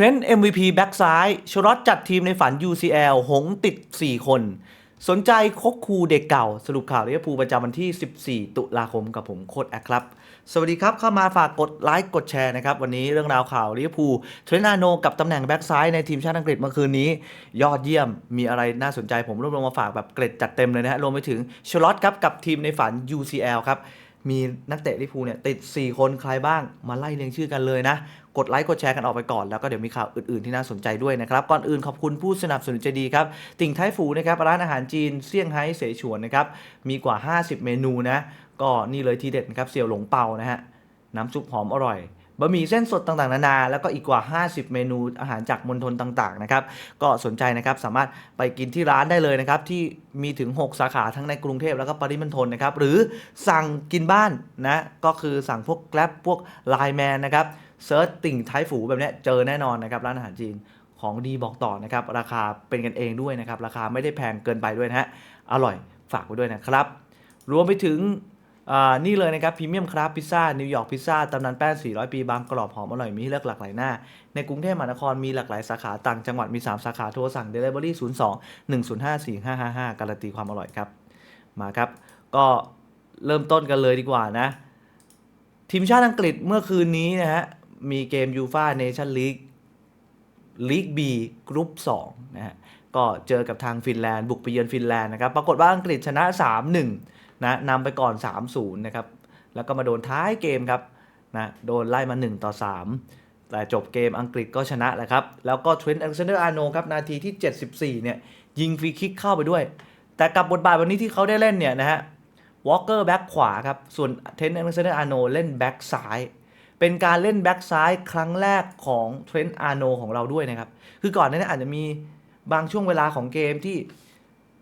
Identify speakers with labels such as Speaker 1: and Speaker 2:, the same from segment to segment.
Speaker 1: รนด์ MVP แบ็กซ้ายชรอตจัดทีมในฝัน UCL หงติด 4 คน สนใจคกคูเด็กเก่า สรุปข่าวลิเวอร์พูลประจำวันที่ 14 ตุลาคมกับผมโคดแอคครับ สวัสดีครับ เข้ามาฝากกดไลค์กดแชร์นะครับ วันนี้เรื่องราวข่าวลิเวอร์พูลเทรนอาโนกับตำแหน่งแบ็กซ้ายในทีมชาติอังกฤษเมื่อคืนนี้ ยอดเยี่ยมมีอะไรน่าสนใจผมรวบรวมมาฝากแบบเกร็ดจัดเต็มเลยนะฮะรวมไปถึงชลอตครับกับทีมในฝัน UCL ครับมีนักเตะลิเวอร์พูลเนี่ยติด 4 คนใครบ้างมาไล่เรียงชื่อกันเลยนะ กดไลค์กดแชร์กันออกไปก่อนแล้วก็เดี๋ยวมีข่าวอื่นๆที่น่าสนใจด้วยนะครับก่อนอื่นขอบคุณผู้สนับสนุนใจดีครับติ่งไทฟูนะครับร้านอาหารจีนเซี่ยงไฮ้เสฉวนนะครับมีกว่า 50 เมนูนะก็นี่เลยทีเด็ดนะครับเสี่ยวหลงเปานะฮะน้ำซุปหอมอร่อยบะหมี่เส้นสดต่างๆ นานา แล้วก็อีกกว่า 50 เมนูอาหารจากมณฑลต่างๆ นะครับ ก็สนใจนะครับ สามารถไปกินที่ร้านได้เลยนะครับ ที่มีถึง 6 สาขาทั้งในกรุงเทพแล้วก็ปริมณฑลนะครับ หรือสั่งกินบ้านนะ ก็คือสั่งพวกแกลบพวกไลน์แมนนะครับ เซิร์ชติ่งไทฝูแบบนี้เจอแน่นอนนะครับร้านอาหารจีนของดีบอกต่อนะครับ ราคาเป็นกันเองด้วยนะครับ ราคาไม่ได้แพงเกินไปด้วยนะฮะอร่อยฝากไว้ด้วยนะครับ รวมไปถึงอ่านี่เลยนะครับพรีเมียมคราฟพิซซ่านิวยอร์กพิซซ่าตำนานแป้ง 400 ปีบางกรอบหอมอร่อยมีให้เลือกหลากหลายหน้า ในกรุงเทพมหานครมีหลากหลายสาขาต่างจังหวัดมี 3 สาขาโทรสั่ง Delivery 02 105 4555 การันตีความอร่อยครับ มาครับ ก็เริ่มต้นกันเลยดีกว่านะ ทีมชาติอังกฤษเมื่อคืนนี้นะฮะ มีเกมยูฟาเนชั่นลีกลีก B กรุ๊ป2นะฮะก็เจอกับทางฟินแลนด์บุกไปเยือนฟินแลนด์นะครับ ปรากฏว่าอังกฤษชนะ 3-1นะนำไปก่อน 3-0 นะครับ แล้วก็มาโดนท้ายเกมครับนะโดนไล่มา 1 ต่อ 3 แต่จบเกมอังกฤษก็ชนะแหละครับ แล้วก็เทรนต์อเล็กซานเดอร์อาร์โนครับ นาทีที่ 74 เนี่ย ยิงฟรีคิกเข้าไปด้วย แต่กับบทบาทวันนี้ที่เขาได้เล่นเนี่ยนะฮะวอลเกอร์แบ็กขวาครับ ส่วนเทรนต์อเล็กซานเดอร์อาร์โนเล่นแบ็กซ้าย เป็นการเล่นแบ็กซ้ายครั้งแรกของเทรนต์อาร์โนของเราด้วยนะครับ คือก่อนหนานี้อาจจะมีบางช่วงเวลาของเกมที่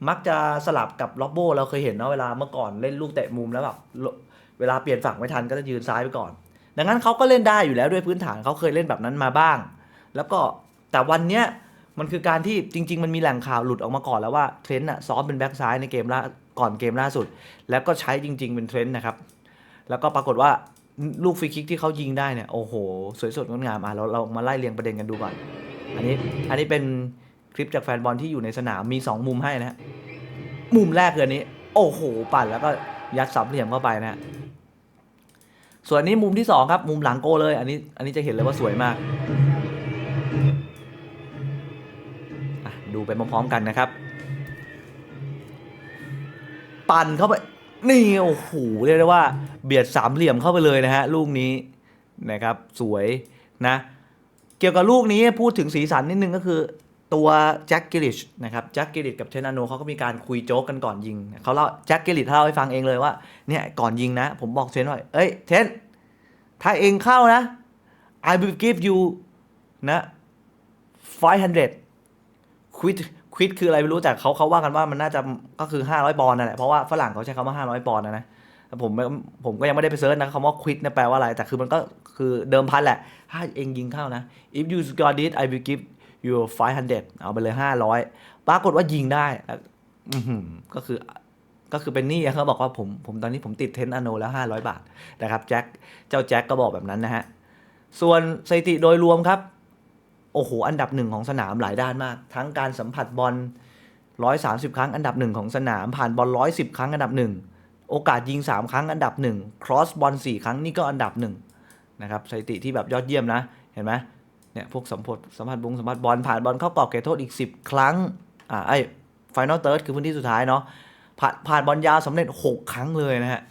Speaker 1: มักจะสลับกับล็อบโบเราเคยเห็นเนาะเวลาเมื่อก่อนเล่นลูกเตะมุมแล้วแบบเวลาเปลี่ยนฝั่งไม่ทันก็จะยืนซ้ายไปก่อน ดังนั้นเขาก็เล่นได้อยู่แล้วด้วยพื้นฐานเขาเคยเล่นแบบนั้นมาบ้าง แล้วก็แต่วันเนี้ยมันคือการที่จริง ๆ มันมีแหล่งข่าวหลุดออกมาก่อนแล้วว่าเทรนต์อะซ้อมเป็นแบ็กซ้ายในเกมล่าก่อนเกมล่าสุด แล้วก็ใช้จริง ๆ เป็นเทรนต์นะครับแล้วก็ปรากฏว่า ลูกฟรีคิกที่เขายิงได้เนี่ยโอ้โห สวยสดงดงามอะเราเรามาไล่เรียงประเด็นกันดูก่อน อันนี้อันนี้เป็นคลิปจากแฟนบอลที่อยู่ในสนามมี 2 มุมให้นะฮะมุมแรกคืออันนี้ โอ้โห ปั่นแล้วก็ยัดสามเหลี่ยมเข้าไปนะฮะส่วนนี้มุมที่ 2 ครับ มุมหลังโกเลย อันนี้อันนี้จะเห็นเลยว่าสวยมากดูไปพร้อมๆกันนะครับ ปั่นเข้าไป นี่โอ้โหเรียกได้ว่า เบียดสามเหลี่ยมเข้าไปเลยนะฮะลูกนี้นะครับสวยนะ เกี่ยวกับลูกนี้พูดถึงสีสันนิดนึงก็คือตัวแจ็คกิลิชนะครับแจ็คกิลิชกับเทนาโนเขาก็มีการคุยโจ๊กกันก่อนยิงเขาเล่าแจ็คกิลิชเล่าให้ฟังเองเลยว่าเนี่ยก่อนยิงนะ ผมบอกเทนว่าเอ้ยเทนถ้าเองเข้านะ I will give you นะ500 quit quit คืออะไรไม่รู้แต่เขาเขาว่ากันว่ามันน่าจะก็คือ 500ปอนด์นั่นแหละเพราะว่าฝรั่งเขาใช้คำว่า 500ปอนด์นะนะแต่ผมผมก็ยังไม่ได้ไปเซิร์ชนะคำว่า quit เนี่ยแปลว่าอะไร แต่คือมันก็คือเดิมพันแหละ ถ้าเองยิงเข้านะ if you score this I will give you 500 เอาไปเลย 500 ปรากฏว่ายิงได้ก็คือก็คือเป็นหนี้เขาบอกว่าผมผมตอนนี้ผมติดเทนอโนแล้ว 500 บาทนะครับแจ็คเจ้าแจ็คก็บอกแบบนั้นนะฮะ ส่วนสถิติโดยรวมครับ โอ้โห อันดับหนึ่งของสนามหลายด้านมาก ทั้งการสัมผัสบอล 130 ครั้งอันดับหนึ่งของสนาม ผ่านบอล 110 ครั้งอันดับหนึ่ง โอกาสยิง 3 ครั้งอันดับหนึ่งครอสบอล 4 ครั้งนี่ก็อันดับหนึ่งนะครับสถิติที่แบบยอดเยี่ยมนะ เห็นไหมเนี่ยพวกสัมผัสสัมผัสบงสัมผัสบอลผ่านบอลเข้ากรอบเขตโทษอีก 10 ครั้ง อ่าไอ้ไฟนอลเติร์ดคือพื้นที่สุดท้ายเนาะผ่านผ่านบอลยาวสำเร็จ 6 ครั้งเลยนะฮะ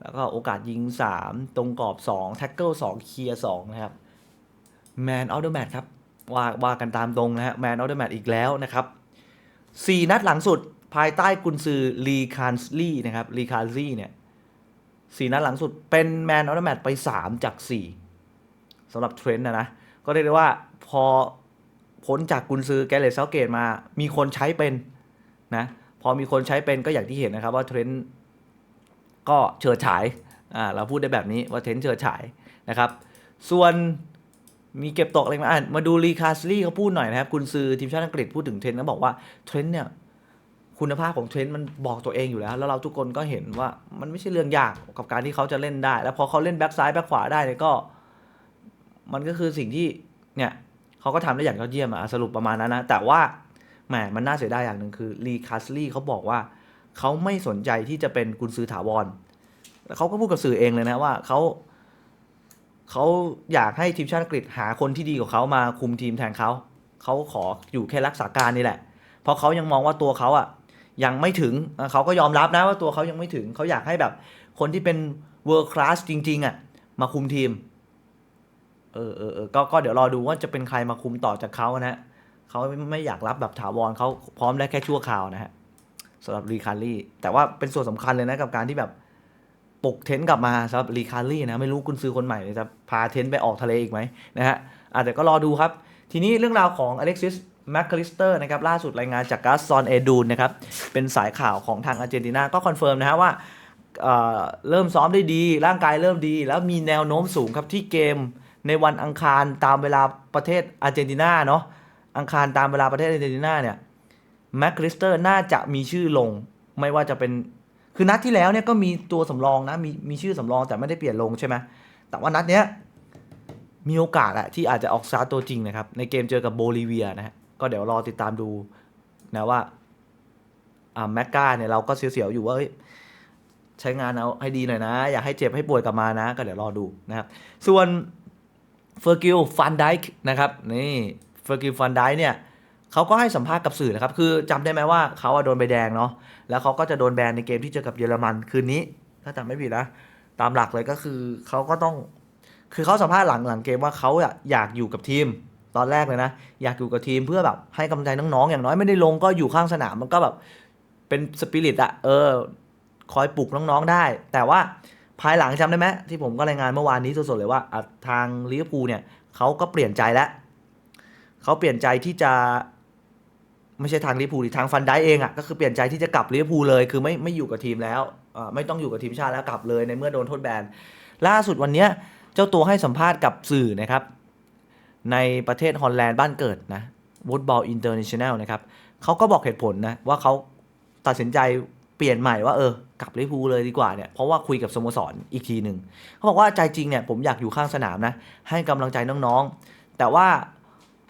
Speaker 1: แล้วก็โอกาสยิง 3 ตรงกรอบ 2 แท็กเกิล 2 เคลียร์ 2 นะครับ แมนออฟเดอะแมตครับ ว่าว่ากันตามตรงนะฮะแมนออเดอะแมตอีกแล้วนะครับ 4 นัดหลังสุดภายใต้กุนซือลีคานสลีนะครับลีคานซี่เนี่ยสี่นัดหลังสุดเป็นแมนออเดอะแมตไป 3 จาก 4สำหรับเทรนด์นะนะ ก็เรียกได้ว่าพอพ้นจากกุนซือแกเลสเซาเกตมา มีคนใช้เป็นนะพอมีคนใช้เป็นก็อย่างที่เห็นนะครับว่าเทรนด์ก็เฉิดฉายอ่าเราพูดได้แบบนี้ว่าเทรนด์เฉิดฉายนะครับ ส่วน มีเก็บตกอะไรมาอ่านมาดูรีคาสลี่เขาพูดหน่อยนะครับ คุณซือทีมชาติอังกฤษพูดถึงเทรนด์แล้วบอกว่าเทรนด์เนี่ย คุณภาพของเทรนด์มันบอกตัวเองอยู่แล้ว แล้วเราทุกคนก็เห็นว่ามันไม่ใช่เรื่องยากกับการที่เขาจะเล่นได้ แล้วพอเขาเล่นแบ็กซ้ายแบ็กขวาได้เนี่ยก็ มันก็คือสิ่งที่เนี่ยเขาก็ทำได้อย่างยอดเยี่ยมอะสรุปประมาณนั้นนะ แต่ว่าแหมมันน่าเสียดายอย่างหนึ่งคือลีคาสลี่เขาบอกว่าเขาไม่สนใจที่จะเป็นกุนซือถาวรแล้วเขาก็พูดกับสื่อเองเลยนะว่าเขา เขาอยากให้ทีมชาติอังกฤษหาคนที่ดีกว่าเขามาคุมทีมแทนเขา เขาขออยู่แค่รักษาการนี่แหละ เพราะเขายังมองว่าตัวเขาอะยังไม่ถึงเขาก็ยอมรับนะว่าตัวเขายังไม่ถึง เขาอยากให้แบบคนที่เป็น world class จริง ๆอะมาคุมทีม เออเออเออก็ก็เดี๋ยวรอดูว่าจะเป็นใครมาคุมต่อจากเขานะฮะเขาไม่ไม่อยากรับแบบถาวรเขาพร้อมได้แค่ชั่วคราวนะฮะสำหรับรีคารลี่แต่ว่าเป็นส่วนสำคัญเลยนะกับการที่แบบ ปลุกเทนกลับมาสำหรับรีคารี่นะ ไม่รู้กุนซื้อคนใหม่จะพาเทนไปออกทะเลอีกไหมนะฮะอาจจะก็รอดูครับ ทีนี้เรื่องราวของอเล็กซิสแมคคาลิสเตอร์นะครับล่าสุดรายงานจากกาซอนเอดูนนะครับ เป็นสายข่าวของทางอาร์เจนตินาก็คอนเฟิร์มนะฮะว่าเเริ่มซ้อมได้ดี ร่างกายเริ่มดี แล้วมีแนวโน้มสูงครับที่เกมในวันอังคารตามเวลาประเทศอาร์เจนตินาเนาะอังคารตามเวลาประเทศอาร์เจนตินาเนี่ยแมคคาลิสเตอร์น่าจะมีชื่อลงไม่ว่าจะเป็น คือนัดที่แล้วเนี่ยก็มีตัวสำรองนะมีมีชื่อสำรองแต่ไม่ได้เปลี่ยนลงใช่ไหมแต่ว่านัดเนี้ยมีโอกาสอะที่อาจจะออกสตาร์ตัวจริงนะครับ ในเกมเจอกับโบลิเวียนะฮะก็เดี๋ยวรอติดตามดูนะว่าอ่าแมกกาเนี่ยเราก็เสียวๆอยู่ว่าใช้งานเอาให้ดีหน่อยนะ อย่าให้เจ็บให้ป่วยกลับมานะ ก็เดี๋ยวรอดูนะครับ ส่วนเฟอร์กิลฟันไดค์นะครับนี่เฟอร์กิลฟันไดค์เนี่ย เขาก็ให้สัมภาษณ์กับสื่อนะครับ คือจำได้ไหมว่าเขาอะโดนใบแดงเนาะ แล้วเขาก็จะโดนแบนในเกมที่เจอกับเยอรมันคืนนี้ ถ้าจำไม่ผิดนะ ตามหลักเลยก็คือเขาก็ต้อง คือเขาสัมภาษณ์หลังหลังเกมว่าเขาอะอยากอยู่กับทีมตอนแรกเลยนะ อยากอยู่กับทีมเพื่อแบบให้กำลังใจน้องๆอย่างน้อยไม่ได้ลงก็อยู่ข้างสนามมันก็แบบเป็นสปิริตอะเออ คอยปลุกน้องๆได้ แต่ว่าภายหลังจำได้ไหมที่ผมก็รายงานเมื่อวานนี้สดๆเลยว่าทางลิเวอร์พูลเนี่ยเขาก็เปลี่ยนใจแล้วเขาเปลี่ยนใจที่จะ ไม่ใช่ทางลิเวอร์พูลดิทางฟันได้เองอะ่ะก็คือเปลี่ยนใจที่จะกลับลิเวอร์พูลเลย คือไม่ไม่อยู่กับทีมแล้วอ่าไม่ต้องอยู่กับทีมชาติแล้วกลับเลยในเมื่อโดนโทษแบนล่าสุดวันเนี้ยเจ้าตัวให้สัมภาษณ์กับสื่อนะครับ ในประเทศฮอลแลนด์บ้านเกิดนะวูดบอลอินเตอร์เนชั่นแนลนะครับเขาก็บอกเหตุผลนะว่าเขาตัดสินใจเปลี่ยนใหม่ว่าเออกลับลิเวอร์พูลเลยดีกว่าเนี่ยเพราะว่าคุยกับสโมสรอีกทีหนึ่งเขาบอกว่าใจจริงเนี่ยผมอยากอยู่ข้างสนามนะให้กำลังใจน้องๆ แต่ว่า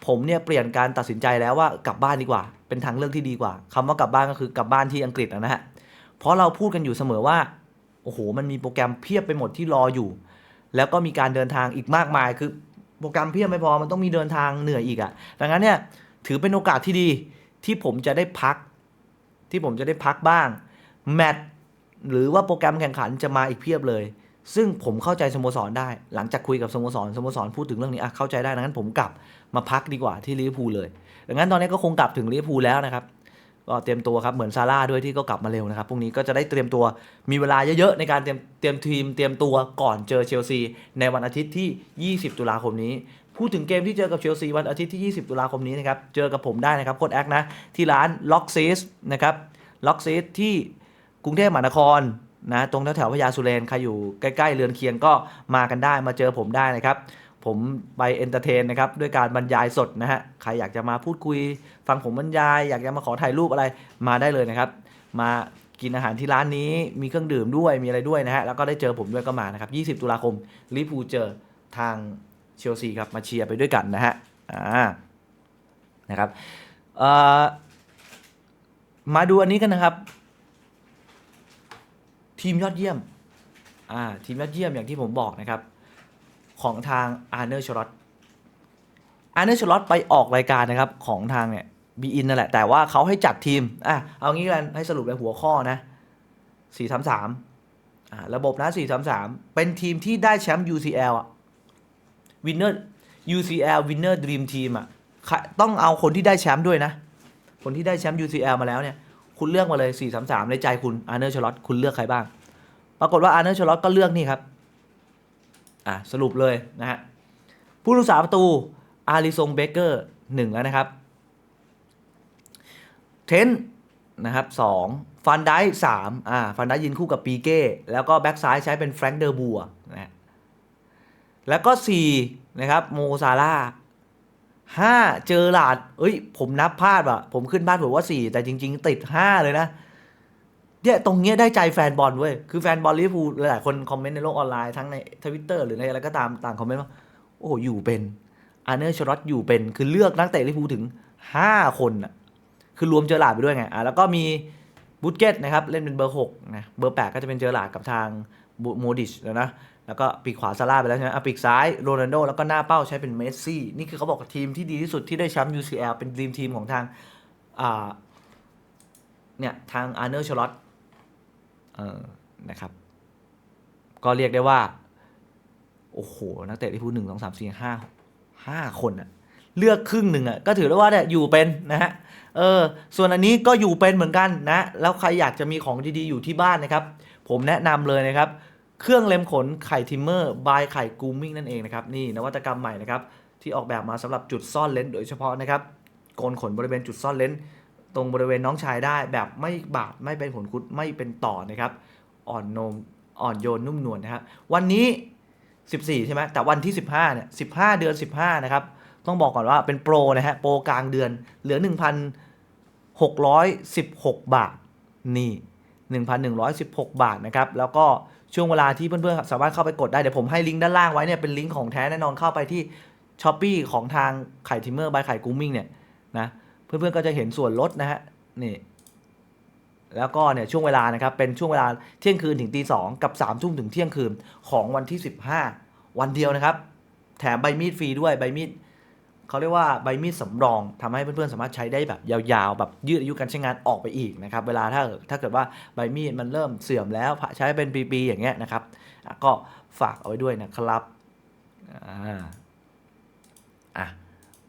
Speaker 1: ผมเนี่ยเปลี่ยนการตัดสินใจแล้วว่ากลับบ้านดีกว่า เป็นทางเลือกที่ดีกว่าคำว่ากลับบ้านก็คือกลับบ้านที่อังกฤษนะฮะเพราะเราพูดกันอยู่เสมอว่าโอ้โหมันมีโปรแกรมเพียบไปหมดที่รออยู่ แล้วก็มีการเดินทางอีกมากมายคือโปรแกรมเพียบไม่พอมันต้องมีเดินทางเหนื่อยอีกอะ่ะดังนั้นเนี่ยถือเป็นโอกาสที่ดีที่ผมจะได้พัก ที่ผมจะได้พักบ้างแมตช์หรือว่าโปรแกรมแข่งขันจะมาอีกเพียบเลย ซึ่งผมเข้าใจสโมสรได้ หลังจากคุยกับสโมสรสโมสรพูดถึงเรื่องนี้อะเข้าใจได้ดังนั้นผมกลับมาพักดีกว่าที่ลิเวอร์พูลเลยดังนั้นตอนนี้ก็คงกลับถึงลิเวอร์พูลแล้วนะครับก็เตรียมตัวครับเหมือนซาร่าด้วยที่ก็กลับมาเร็วนะครับพรุ่งนี้ก็จะได้เตรียมตัวมีเวลาเยอะๆในการเตรียมเตรียมทีมเตรียมตัวก่อนเจอเชลซีในวันอาทิตย์ที่ 20 ตุลาคมนี้ พูดถึงเกมที่เจอกับเชลซีวันอาทิตย์ที่ 20 ตุลาคมนี้นะครับเจอกับผมได้นะครับโค้ดแอคนะที่ร้านล็อกซีสนะครับล็อกซีสที่กรุงเทพมหานคร นะตรงแถวๆพญาสุเรนใครอยู่ใกล้ๆเรือนเคียงก็มากันได้มาเจอผมได้นะครับ ผมไปเอนเตอร์เทนนะครับด้วยการบรรยายสดนะฮะใครอยากจะมาพูดคุย ฟังผมบรรยาย อยากจะมาขอถ่ายรูปอะไรมาได้เลยนะครับ มากินอาหารที่ร้านนี้มีเครื่องดื่มด้วยมีอะไรด้วยนะฮะแล้วก็ได้เจอผมด้วยก็มานะครับ20 ตุลาคมลิเวอร์พูเจอทางเชลซีครับมาเชียร์ไปด้วยกันนะฮะอ่านะครับมาดูอันนี้กันนะครับ ทีมยอดเยี่ยมอ่าทีมยอดเยี่ยมอย่างที่ผมบอกนะครับ ของทางอาร์เนอร์ชลอตอาร์เนอร์ชลอตไปออกรายการนะครับของทางเนี่ยบีอินนั่นแหละ แต่ว่าเขาให้จัดทีมอะเอางี้กันให้สรุปเลยหัวข้อนะสี่สามสามอ่าระบบนะสี่สามสามเป็นทีมที่ได้แชมป์ UCL อะ Winner UCL Winner Dream Team อะต้องเอาคนที่ได้แชมป์ด้วยนะ คนที่ได้แชมป์ UCL มาแล้วเนี่ย คุณเลือกมาเลย4 3 3ในใจคุณอาร์เนอร์ชลอตคุณเลือกใครบ้าง ปรากฏว่าอาร์เนอร์ชลอตก็เลือกนี่ครับ อะสรุปเลยนะฮะผู้รักษาประตูอาริซงเบเกอร์หนึ่งแล้วนะครับ เทนนะครับสองฟันได้สามอ่าฟันได้ยืนคู่กับปีเก้แล้วก็แบ็กซ้ายใช้เป็นแฟรงค์เดอร์บัวนะฮะแล้วก็สี่นะครับโมซาร่า ห้าเจอหลาด เอ้ย ผมนับพลาดว่ะ ผมขึ้นพลาดผมว่าสี่แต่จริง ๆ ติดห้าเลยนะเนี่ยตรงเนี้ยได้ใจแฟนบอลเว้ย คือแฟนบอลลิเวอร์พูลหลายคนคอมเมนต์ในโลกออนไลน์ทั้งในทวิตเตอร์หรือในอะไรก็ตามต่างคอมเมนต์ว่า โอ้โห อยู่เป็นอาร์เนอร์ชรอตอยู่เป็น คือเลือกนักเตะลิเวอร์พูลถึง5คนอะ คือรวมเจอหลาดไปด้วยไง อะแล้วก็มีบูตเกตนะครับ เล่นเป็นเบอร์6นะ เบอร์8ก็จะเป็นเจอหลาดกับทางโมดิชแล้วนะ แล้วก็ปีกขวาซาร่าไปแล้วใช่ไหมอะปีกซ้ายโรนัลโดแล้วก็หน้าเป้าใช้เป็นเมสซี่ นี่คือเขาบอกทีมที่ดีที่สุดที่ได้แชมป์ UCL เป็นทีมทีมของทางอ่าเนี่ยทางอาร์เนอร์ชลอตเออนะครับ ก็เรียกได้ว่า โอ้โห นักเตะที่พูดหนึ่งสองสามสี่ห้าห้าคนอะเลือกครึ่งหนึ่งอะก็ถือได้ว่าเนี่ยอยู่เป็นนะฮะเออส่วนอันนี้ก็อยู่เป็นเหมือนกันนะ แล้วใครอยากจะมีของดีๆอยู่ที่บ้านนะครับ ผมแนะนำเลยนะครับ เครื่องเล็มขนไข่ทิมเมอร์บายไข่กูมิ่งนั่นเองนะครับนี่นวัตกรรมใหม่นะครับที่ออกแบบมาสำหรับจุดซ่อนเลนส์โดยเฉพาะนะครับโกนขนบริเวณจุดซ่อนเลนส์ตรงบริเวณน้องชายได้ แบบไม่บาดไม่เป็นขนคุดไม่เป็นต่อนะครับอ่อนโนมอ่อนโยนนุ่มนวลนะครับวันนี้ 14 ใช่ไหมแต่วันที่ 15เนี่ย15 เดือน 15 นะครับ ต้องบอกก่อนว่าเป็นโปรนะฮะโปรกลางเดือนเหลือ 1,616 บาทนี่ 1,116 บาทนะครับแล้วก็ ช่วงเวลาที่เพื่อนๆสามารถเข้าไปกดได้ เดี๋ยวผมให้ลิงก์ด้านล่างไว้เนี่ยเป็นลิงก์ของแท้แน่นอนเข้าไปที่ช้อปปีของทางไข่ทิมเมอร์บายไข่กุ้งมิ่งเนี่ยนะเพื่อนๆก็จะเห็นส่วนลดนะฮะนี่แล้วก็เนี่ยช่วงเวลานะครับเป็นช่วงเวลาเที่ยงคืนถึงตีสองกับ3ามทุ่มถึงเที่ยงคืนของวันที่ 15 วันเดียวนะครับ แถมใบมีดฟรีด้วยใบมีด เขาเรียกว่าใบมีดสำรองทำให้เพื่อนๆสามารถใช้ได้แบบยาวๆ แบบยืดอายุการใช้งานออกไปอีกนะครับเวลาถ้าถ้าเกิดว่าใบมีดมันเริ่มเสื่อมแล้วใช้เป็นปีๆอย่างเงี้ยนะครับก็ฝากเอาไว้ด้วยนะครับอ่าอะ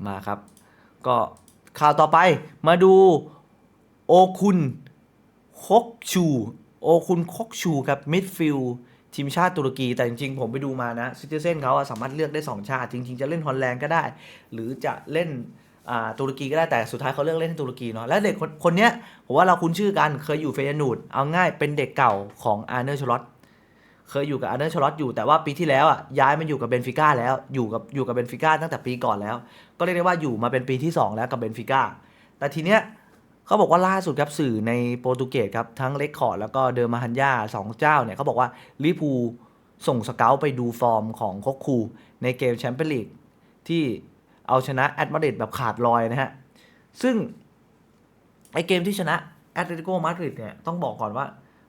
Speaker 1: มาครับ ก็ข่าวต่อไปมาดูโอคุณคกชู โอคุณคกชูครับมิดฟิลด์ ทีมชาติตุรกีแต่จริงๆ ผมไปดูมานะซิติเซนเขาอะสามารถเลือกได้ 2 ชาติ จริงๆ จะเล่นฮอลแลนด์ก็ได้ หรือจะเล่นอ่าตุรกีก็ได้แต่สุดท้ายเขาเลือกเล่นตุรกีเนาะและเด็กคนคนเนี้ยผมว่าเราคุ้นชื่อกันเคยอยู่เฟยนูดเอาง่ายเป็นเด็กเก่าของอาร์เนอร์ชลอตเคยอยู่กับอาร์เนอร์ชลอตอยู่แต่ว่าปีที่แล้วอะย้ายมาอยู่กับเบนฟิก้าแล้วอยู่กับอยู่กับเบนฟิก้าตั้งแต่ปีก่อนแล้ว ก็เรียกได้ว่าอยู่มาเป็นปีที่สองแล้วกับเบนฟิก้าแต่ทีเนี้ย เขาบอกว่าล่าสุดครับสื่อในโปรตุเกสครับทั้งเล็กคอร์ดแล้วก็เดอร์มาฮันยาสองเจ้าเนี่ยเขาบอกว่าลิปูส่งสเกลไปดูฟอร์มของโคคูในเกมแชมเปี้ยนลีกที่เอาชนะแอตมาดริดแบบขาดลอยนะฮะ ซึ่งไอเกมที่ชนะแอตเลติโกมาดริดเนี่ยต้องบอกก่อนว่า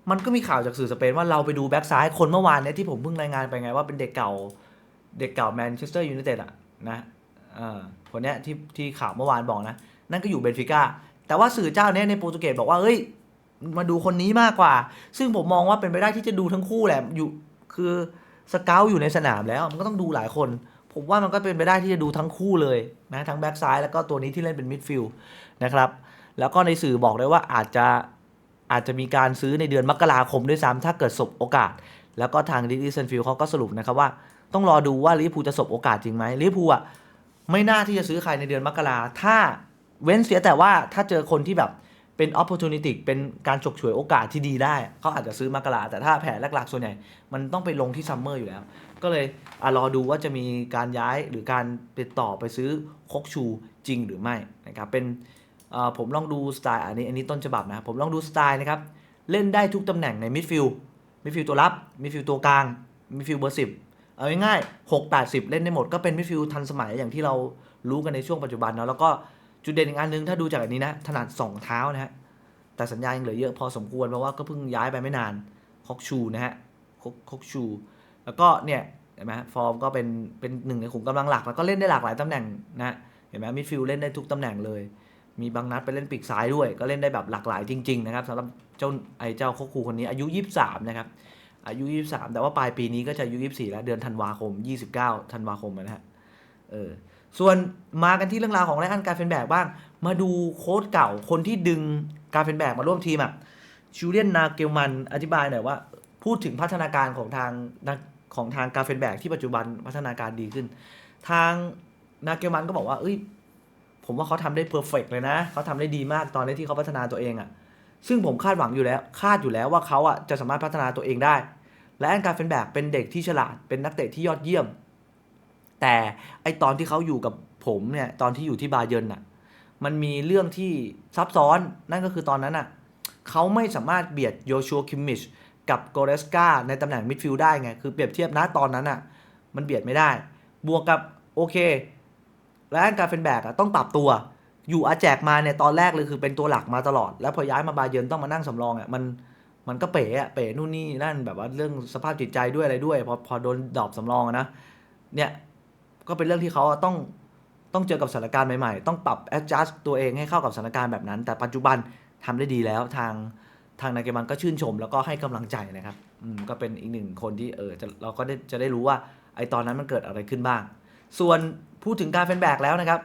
Speaker 1: มันก็มีข่าวจากสื่อสเปนว่าเราไปดูแบ็กซ้ายคนเมื่อวานเนี่ยที่ผมเพิ่งรายงานไปไงว่าเป็นเด็กเก่าเด็กเก่าแมนเชสเตอร์ยูไนเต็ดอะนะเอ่าคนเนี้ยที่ที่ข่าวเมื่อวานบอกนะ นั่นก็อยู่เบนฟิก้า แต่ว่าสื่อเจ้าเนี้ยในโปรตุเกสบอกว่าเฮ้ยมาดูคนนี้มากกว่า ซึ่งผมมองว่าเป็นไปได้ที่จะดูทั้งคู่แหละอยู่คือสเกลอยู่ในสนามแล้วมันก็ต้องดูหลายคน ผมว่ามันก็เป็นไปได้ที่จะดูทั้งคู่เลยนะทั้งแบ็กซ้ายแล้วก็ตัวนี้ที่เล่นเป็นมิดฟิลด์นะครับแล้วก็ในสื่อบอกเลยว่าอาจจะอาจจะมีการซื้อในเดือนมกราคมด้วยซ้ำถ้าเกิดสบโอกาส แล้วก็ทางดิสเซนฟิลเขาก็สรุปนะครับว่า ต้องรอดูว่าลิเวอร์พูลจะสบโอกาสจริงไหมลิเวอร์พูลอะไม่น่าที่จะซื้อใครในเดือนมกราถ้า เว้นเสียแต่ว่าถ้าเจอคนที่แบบเป็น opportunity เป็นการฉกฉวยโอกาสที่ดีได้ เขาอาจจะซื้อมากราแต่ถ้าแผนหลักๆส่วนใหญ่มันต้องไปลงที่ซัมเมอร์อยู่แล้ว ก็เลยอรอดูว่าจะมีการย้ายหรือการติดต่อไปซื้อคกชูจริงหรือไม่นะครับเป็นผมลองดูสไตล์อันนี้อันนี้ต้นฉบับนะ ผมลองดูสไตล์นะครับ เล่นได้ทุกตำแหน่งในมิดฟิลด์มิดฟิลด์ตัวรับมิดฟิลด์ตัวกลางมิดฟิลด์เบอร์สิบเอาง่ายๆหกแปดสิบเล่นได้หมดก็เป็นมิดฟิลด์ทันสมัยอย่างที่เรารู้กันในช่วงปัจจุบันเนาะแล้วก็ จุดเด่นอีกอันหนึงถ้าดูจากอันนี้นะ ถนัดสองเท้านะฮะ แต่สัญญายังเหลือเยอะพอสมควร เพราะว่าก็เพิ่งย้ายไปไม่นานคอกชูนะฮะคอกคอกชู แล้วก็เนี่ยเห็นไหมฟอร์มก็เป็นเป็นหนึ่งในขุมกำลังหลัก แล้วก็เล่นได้หลากหลายตำแหน่งนะเห็นไหมมิดฟิลด์เล่นได้ทุกตำแหน่งเลย มีบางนัดไปเล่นปีกซ้ายด้วย ก็เล่นได้แบบหลากหลายจริง ๆ นะครับสำหรับเจ้าไอ้เจ้าคอกคูคนนี้อายุ 23 นะครับอายุ 23 แต่ว่าปลายปีนี้ก็จะอายุ 24 แล้วเดือนธันวาคม 29 ธันวาคมนะฮะเออ ส่วนมากันที่เรื่องราวของไรอันการเฟนแบกบ้าง มาดูโค้ดเก่าคนที่ดึงการเฟนแบกมาร่วมทีมอะชูเลียนนาเกลมันอธิบายหน่อยว่า พูดถึงพัฒนาการของทางของทางการเฟนแบกที่ปัจจุบันพัฒนาการดีขึ้น ทางนาเกลมันก็บอกว่า เอ้ย ผมว่าเขาทำได้เพอร์เฟกเลยนะ เขาทำได้ดีมากตอนนี้ที่เขาพัฒนาตัวเองอะ ซึ่งผมคาดหวังอยู่แล้ว คาดอยู่แล้วว่าเขาอะจะสามารถพัฒนาตัวเองได้ และแอนการเฟนแบกเป็นเด็กที่ฉลาด เป็นนักเตะที่ยอดเยี่ยม แต่ไอตอนที่เขาอยู่กับผมเนี่ยตอนที่อยู่ที่บาเยิร์นอะมันมีเรื่องที่ซับซ้อนนั่นก็คือตอนนั้นอะเขาไม่สามารถเบียดโยชัวคิมมิชกับโกเรสกาในตำแหน่งมิดฟิลด์ได้ไง คือเปรียบเทียบนะตอนนั้นอะมันเบียดไม่ได้ บวกกับโอเค และการเฟนแบกอะต้องปรับตัว อยู่อาแจกมาเนี่ยตอนแรกเลยคือเป็นตัวหลักมาตลอด แล้วพอย้ายมาบาเยิร์นต้องมานั่งสำรองอะมันมันก็เป๋อะเป๋นู่นนี่นั่นแบบว่าเรื่องสภาพจิตใจด้วยอะไรด้วย พอพอโดนดรอปสำรองอะนะเนี่ย ก็เป็นเรื่องที่เขาต้องต้องเจอกับสถานการณ์ใหม่ๆ ต้องปรับ adjust ตัวเองให้เข้ากับสถานการณ์แบบนั้น แต่ปัจจุบันทำได้ดีแล้วทางทางนายเกมันก็ชื่นชม แล้วก็ให้กำลังใจนะครับอืมก็เป็นอีกหนึ่งคนที่เออเราก็ได้จะได้รู้ว่าไอตอนนั้นมันเกิดอะไรขึ้นบ้าง ส่วนพูดถึงการเฟนแบกแล้วนะครับ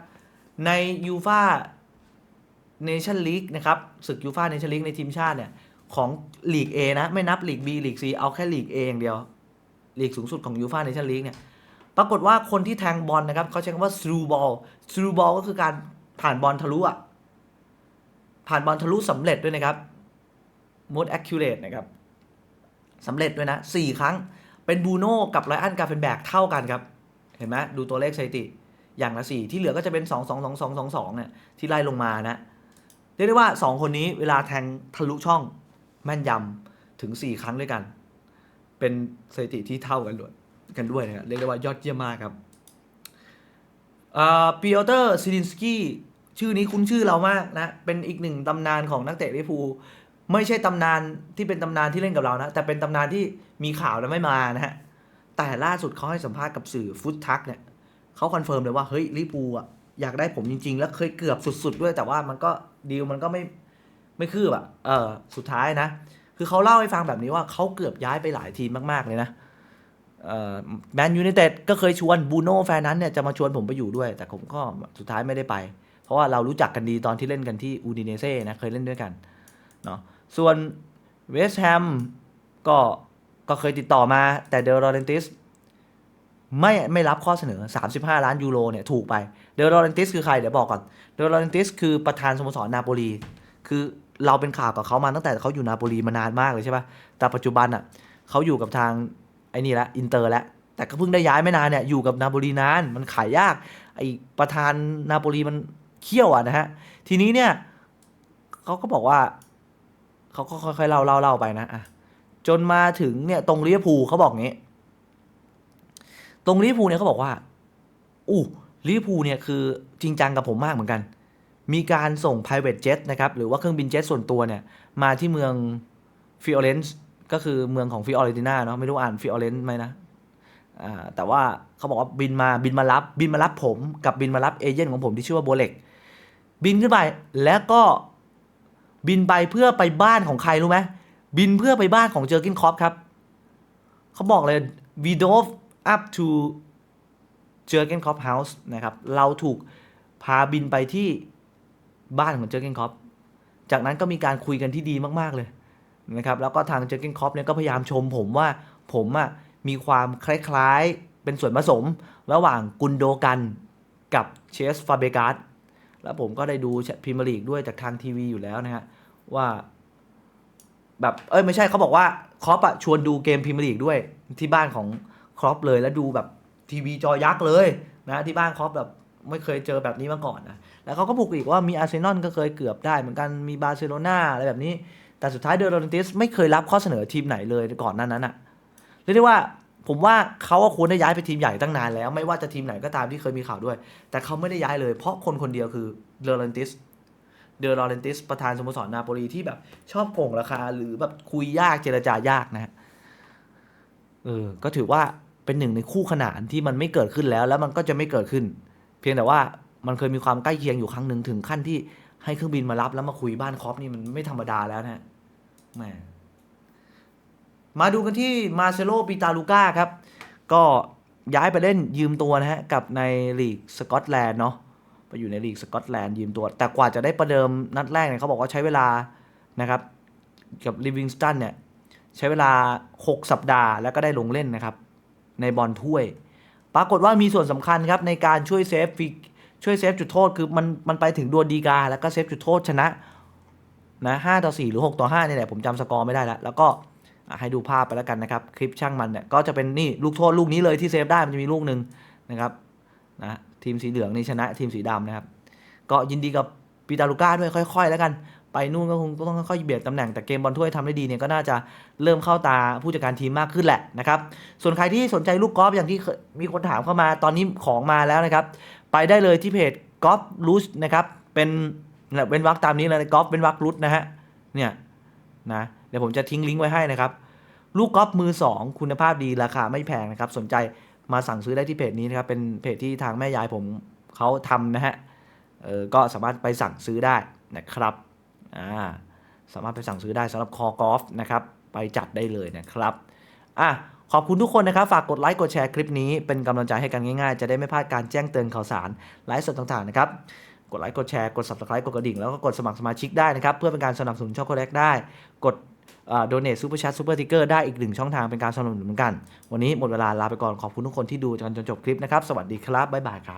Speaker 1: ในยูฟาเนชั่นลีกนะครับศึกยูฟาเนชั่นลีกในทีมชาติเนี่ยของลีก A นะ ไม่นับลีก B ลีก C เอาแค่ลีก A อย่างเดียวลีกสูงสุดของยูฟาเนชั่นลีกเนี่ย ปรากฏว่าคนที่แทงบอลนะครับเขาใช้คำว่า through ball through ball ก็คือการผ่านบอลทะลุอะผ่านบอลทะลุสำเร็จด้วยนะครับ most accurate นะครับสำเร็จด้วยนะสี่ครั้งเป็นบูโน่กับไรอันกาเฟนแบกเท่ากันครับ เห็นไหมดูตัวเลขสถิติ อย่างละสี่ที่เหลือก็จะเป็น 2 2 2 2 2 2เนี่ยที่ไล่ลงมานะเรียกได้ว่า 2 คนนี้เวลาแทงทะลุช่องแม่นยำถึง 4 ครั้งด้วยกัน เป็นสถิติที่เท่ากันด้วย กันด้วยนะครับเรียกได้ว่ายอดเยี่ยมมากครับปีออเตอร์ซิลินสกี้ชื่อนี้คุ้นชื่อเรามากนะ เป็นอีกหนึ่งตำนานของนักเตะลิเวอร์พูลไม่ใช่ตำนานที่เป็นตำนานที่เล่นกับเรานะ แต่เป็นตำนานที่มีข่าวแล้วไม่มานะฮะแต่ล่าสุดเขาให้สัมภาษณ์กับสื่อฟุตทักเนี่ยเขาคอนเฟิร์มเลยว่าเฮ้ยลิเวอร์พูลอะอยากได้ผมจริง ๆ แล้วเคยเกือบสุด ๆ ด้วย แต่ว่ามันก็ดีลมันก็ไม่ไม่คืบอะเออสุดท้ายนะ คือเขาเล่าให้ฟังแบบนี้ว่าเขาเกือบย้ายไปหลายทีมมากๆเลยนะเแมนยูไนเต็ดก็เคยชวนบูโน่แฟนนั้นเนี่ยจะมาชวนผมไปอยู่ด้วย แต่ผมก็สุดท้ายไม่ได้ไป เพราะว่าเรารู้จักกันดีตอนที่เล่นกันที่อูดิเนเซ่นะเคยเล่นด้วยกันเนาะส่วนเวสต์แฮมก็ก็เคยติดต่อมาแต่เดลลอเรนติสไม่ไม่รับข้อเสนอ 35 ล้านยูโรเนี่ยถูกไป เดลลอเรนติสคือใคร เดี๋ยวบอกก่อน เดลลอเรนติสคือประธานสโมสรนาโปลี คือเราเป็นข่าวกับเขามาตั้งแต่เขาอยู่นาโปลีมานานมากเลยใช่ปะแต่ปัจจุบันอะเขาอยู่กับทาง อ้นี่ละอินเตอร์แล้วแต่ก็เพิ่งได้ย้ายไม่นานเนี่ยอยู่กับนาโปลีนานมันขายยากไอประธานนาโปลีมันเขี้ยวอะนะฮะทีนี้เนี่ยเขาก็บอกว่าเขาก็ค่อยๆเล่าเล่าเล่าไปนะอะจนมาถึงเนี่ยตรงลิเวอร์พูลเขาบอกงี้ ตรงลิเวอร์พูลเนี่ยเขาบอกว่าอู้ลิเวอร์พูลเนี่ยคือจริงจังกับผมมากเหมือนกัน มีการส่ง private jet นะครับหรือว่าเครื่องบินเจ็ตส่วนตัวเนี่ยมาที่เมืองฟิออเรนซ์ ก็คือเมืองของฟิออเรนติน่าเนาะไม่รู้อ่านฟิออเรนไหมนะแต่ว่าเขาบอกว่าบินมาบินมารับบินมารับผมกับบินมารับเอเจนต์ของผมที่ชื่อว่าโบเล็กบินขึ้นไปแล้วก็บินไปเพื่อไปบ้านของใครรู้ไหมบินเพื่อไปบ้านของเจอร์กินคอปครับเขาบอกเลย we dove up to เจอร์เกนคอปเฮาส์นะครับเราถูกพาบินไปที่บ้านของเจอร์เกนคอปจากนั้นก็มีการคุยกันที่ดีมาก ๆ เลย นะครับแล้วก็ทางเจอร์เกนคอปเนี่ยก็พยายามชมผมว่าผมอะมีความคล้ายๆ เป็นส่วนผสม ระหว่างกุนโดกันกับเชสฟาเบกาสแล้วผมก็ได้ดูพรีเมียร์ลีกด้วยจากทางทีวีอยู่แล้วนะฮะว่าแบบเอ้ยไม่ใช่เขาบอกว่าครอปอะชวนดูเกมพรีเมียร์ลีกด้วยที่บ้านของครอปเลยแล้วดูแบบทีวีจอยักษ์เลยนะที่บ้านครอปแบบไม่เคยเจอแบบนี้มาก่อนนะแล้วเขาก็บอกอีกว่ามีอาร์เซนอลก็เคยเกือบได้เหมือนกันมีบาร์เซโลนาอะไรแบบนี้ แต่สุดท้ายเดอร์โรนติสไม่เคยรับข้อเสนอทีมไหนเลยก่อนหนั้นนั้นอะเรียกได้ว่าผมว่าเขาควรได้ย้ายไปทีมใหญ่ตั้งนานแล้ว ไม่ว่าจะทีมไหนก็ตามที่เคยมีข่าวด้วย แต่เขาไม่ได้ย้ายเลยเพราะคนคนเดียวคือเดอร์โรนติสเดอรอเรนติสประธานสโมสรนาโปลีที่แบบชอบโกงราคาหรือแบบคุยยากเจรจายากนะฮะเออก็ถือว่าเป็นหนึ่งในคู่ขนานที่มันไม่เกิดขึ้นแล้ว แล้วมันก็จะไม่เกิดขึ้น เพียงแต่ว่ามันเคยมีความใกล้เคียงอยู่ครั้งหนึ่งถึงขั้นที่ ให้เครื่องบินมารับแล้วมาคุยบ้านคอปนี่มันไม่ธรรมดาแล้วนะฮะแมมาดูกันที่มาเซโลปิตาลูก้าครับ ก็ย้ายไปเล่นยืมตัวนะฮะ กับในลีกสกอตแลนด์เนาะไปอยู่ในลีกสกอตแลนด์ยืมตัว แต่กว่าจะได้ประเดิมนัดแรกเนี่ยเขาบอกว่าใช้เวลานะครับ กับลิวิงสตันเนี่ย ใช้เวลา 6 สัปดาห์แล้วก็ได้ลงเล่นนะครับ ในบอลถ้วย ปรากฏว่ามีส่วนสำคัญครับ ในการช่วยเซฟฟรี ช่วยเซฟจุดโทษคือมันมันไปถึงดวลดีกา แล้วก็เซฟจุดโทษชนะนะ5ต่อ4หรือ6ต่อ5นี่แหละผมจำสกอร์ไม่ได้แล้ว แล้วก็ให้ดูภาพไปแล้วกันนะครับ คลิปช่างมันเนี่ยก็จะเป็นนี่ลูกโทษลูกนี้เลยที่เซฟได้มันจะมีลูกหนึ่งนะครับนะทีมสีเหลืองนี่ชนะทีมสีดำนะครับ ก็ยินดีกับปีตาลูก้าด้วยค่อยๆ แล้วกัน ไปนู่นก็คงต้องค่อยๆเบียดตำแหน่งแต่เกมบอลถ้วยทำได้ดีเนี่ยก็น่าจะเริ่มเข้าตาผู้จัดการทีมมากขึ้นแหละนะครับ ส่วนใครที่สนใจลูกกอล์ฟอย่างที่มีคนถามเข้ามาตอนนี้ของมาแล้วนะครับ ไปได้เลยที่เพจกอล์ฟลูชนะครับ เป็นเว้นวรรคตามนี้เลยกอล์ฟเว้นวรรคลูชนะฮะ เนี่ยนะเดี๋ยวผมจะทิ้งลิงก์ไว้ให้นะครับ ลูกกอล์ฟมือ 2 คุณภาพดีราคาไม่แพงนะครับ สนใจมาสั่งซื้อได้ที่เพจนี้นะครับ เป็นเพจที่ทางแม่ยายผมเขาทำนะฮะเออก็สามารถไปสั่งซื้อได้นะครับอ่าสามารถไปสั่งซื้อได้สำหรับคอกอล์ฟนะครับ ไปจัดได้เลยนะครับอะ ขอบคุณทุกคนนะครับ ฝากกดไลค์กดแชร์คลิปนี้เป็นกำลังใจให้กันง่ายๆ จะได้ไม่พลาดการแจ้งเตือนข่าวสารไลฟ์สดต่างๆนะครับกดไลค์กดแชร์กด subscribe กดกระดิ่งแล้วก็กดสมัครสมาชิกได้นะครับ เพื่อเป็นการสนับสนุนช่องโคแรกได้ กดโดเนทซูเปอร์แชทซูเปอร์ทิกเกอร์ได้อีกหนึ่งช่องทางเป็นการสนับสนุนเหมือนกัน วันนี้หมดเวลาลาไปก่อนขอบคุณทุกคนที่ดูจนจนจบคลิปนะครับ สวัสดีครับบ๊ายบายครับ